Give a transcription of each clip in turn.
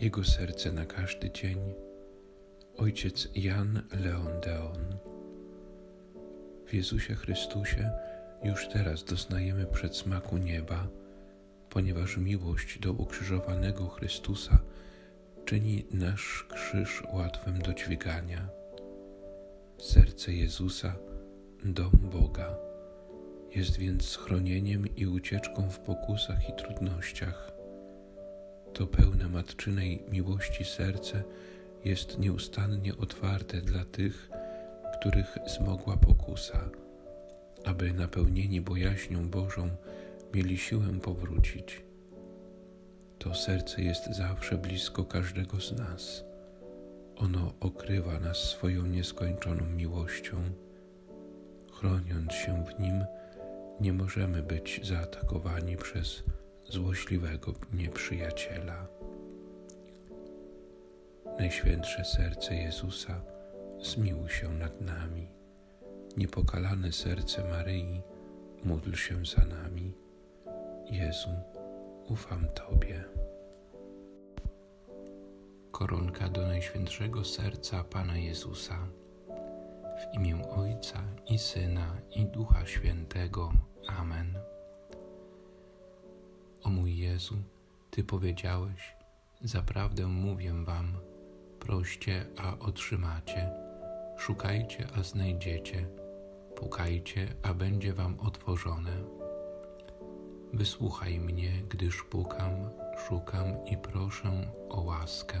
Jego serce na każdy dzień. Ojciec Jan Leon Deon. W Jezusie Chrystusie już teraz doznajemy przedsmaku nieba, ponieważ miłość do ukrzyżowanego Chrystusa czyni nasz krzyż łatwym do dźwigania. Serce Jezusa, dom Boga, jest więc schronieniem i ucieczką w pokusach i trudnościach. To pełne matczynej miłości serce jest nieustannie otwarte dla tych, których zmogła pokusa, aby napełnieni bojaźnią Bożą mieli siłę powrócić. To serce jest zawsze blisko każdego z nas. Ono okrywa nas swoją nieskończoną miłością. Chroniąc się w nim, nie możemy być zaatakowani przez złośliwego nieprzyjaciela. Najświętsze serce Jezusa, zmiłuj się nad nami. Niepokalane serce Maryi, módl się za nami. Jezu, ufam Tobie. Koronka do Najświętszego Serca Pana Jezusa. W imię Ojca i Syna i Ducha Świętego. Amen. O mój Jezu, Ty powiedziałeś, zaprawdę mówię Wam, proście, a otrzymacie, szukajcie, a znajdziecie, pukajcie, a będzie Wam otworzone. Wysłuchaj mnie, gdyż pukam, szukam i proszę o łaskę.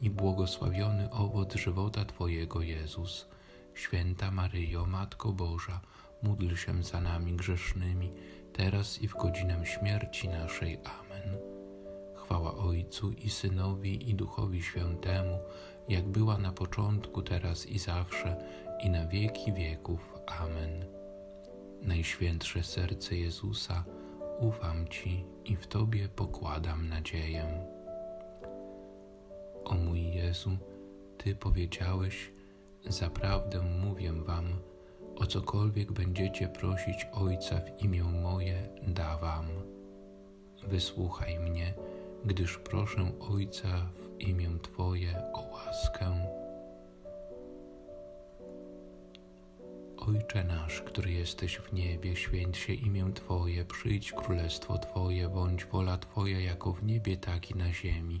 i błogosławiony owoc żywota Twojego Jezus. Święta Maryjo, Matko Boża, módl się za nami grzesznymi, teraz i w godzinę śmierci naszej. Amen. Chwała Ojcu i Synowi i Duchowi Świętemu, jak była na początku, teraz i zawsze, i na wieki wieków. Amen. Najświętsze serce Jezusa, ufam Ci i w Tobie pokładam nadzieję. O mój Jezu, Ty powiedziałeś, zaprawdę mówię Wam, o cokolwiek będziecie prosić Ojca w imię moje, da Wam. Wysłuchaj mnie, gdyż proszę Ojca w imię Twoje o łaskę. Ojcze nasz, który jesteś w niebie, święć się imię Twoje, przyjdź królestwo Twoje, bądź wola Twoja jako w niebie, tak i na ziemi.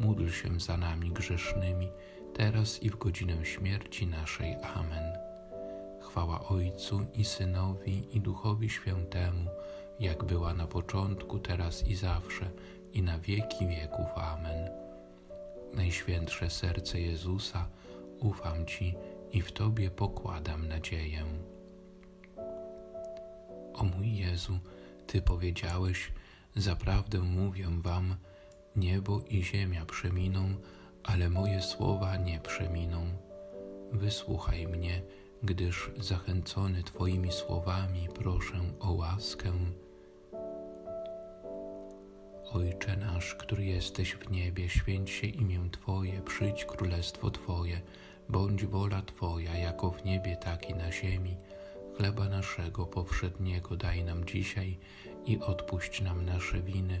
módl się za nami grzesznymi, teraz i w godzinę śmierci naszej. Amen. Chwała Ojcu i Synowi i Duchowi Świętemu, jak była na początku, teraz i zawsze, i na wieki wieków. Amen. Najświętsze serce Jezusa, ufam Ci i w Tobie pokładam nadzieję. O mój Jezu, Ty powiedziałeś, zaprawdę mówię Wam, niebo i ziemia przeminą, ale moje słowa nie przeminą. Wysłuchaj mnie, gdyż zachęcony Twoimi słowami proszę o łaskę. Ojcze nasz, który jesteś w niebie, święć się imię Twoje, przyjdź królestwo Twoje, bądź wola Twoja, jako w niebie, tak i na ziemi. Chleba naszego powszedniego daj nam dzisiaj i odpuść nam nasze winy,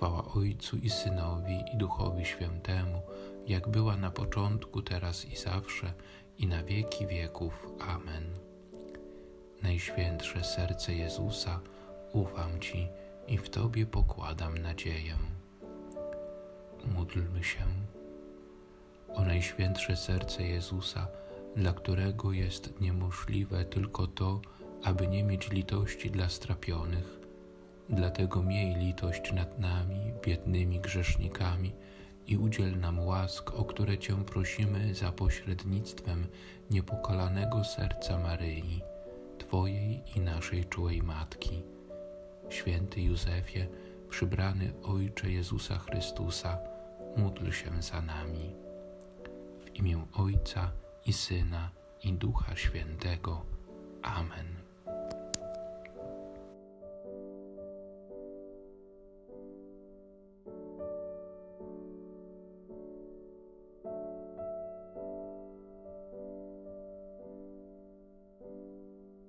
Chwała Ojcu i Synowi i Duchowi Świętemu, jak była na początku, teraz i zawsze, i na wieki wieków. Amen. Najświętsze serce Jezusa, ufam Ci i w Tobie pokładam nadzieję. Módlmy się. O Najświętsze serce Jezusa, dla którego jest niemożliwe tylko to, aby nie mieć litości dla strapionych. Dlatego miej litość nad nami, biednymi grzesznikami, i udziel nam łask, o które Cię prosimy za pośrednictwem niepokalanego serca Maryi, Twojej i naszej czułej Matki. Święty Józefie, przybrany Ojcze Jezusa Chrystusa, módl się za nami. W imię Ojca i Syna i Ducha Świętego. Amen.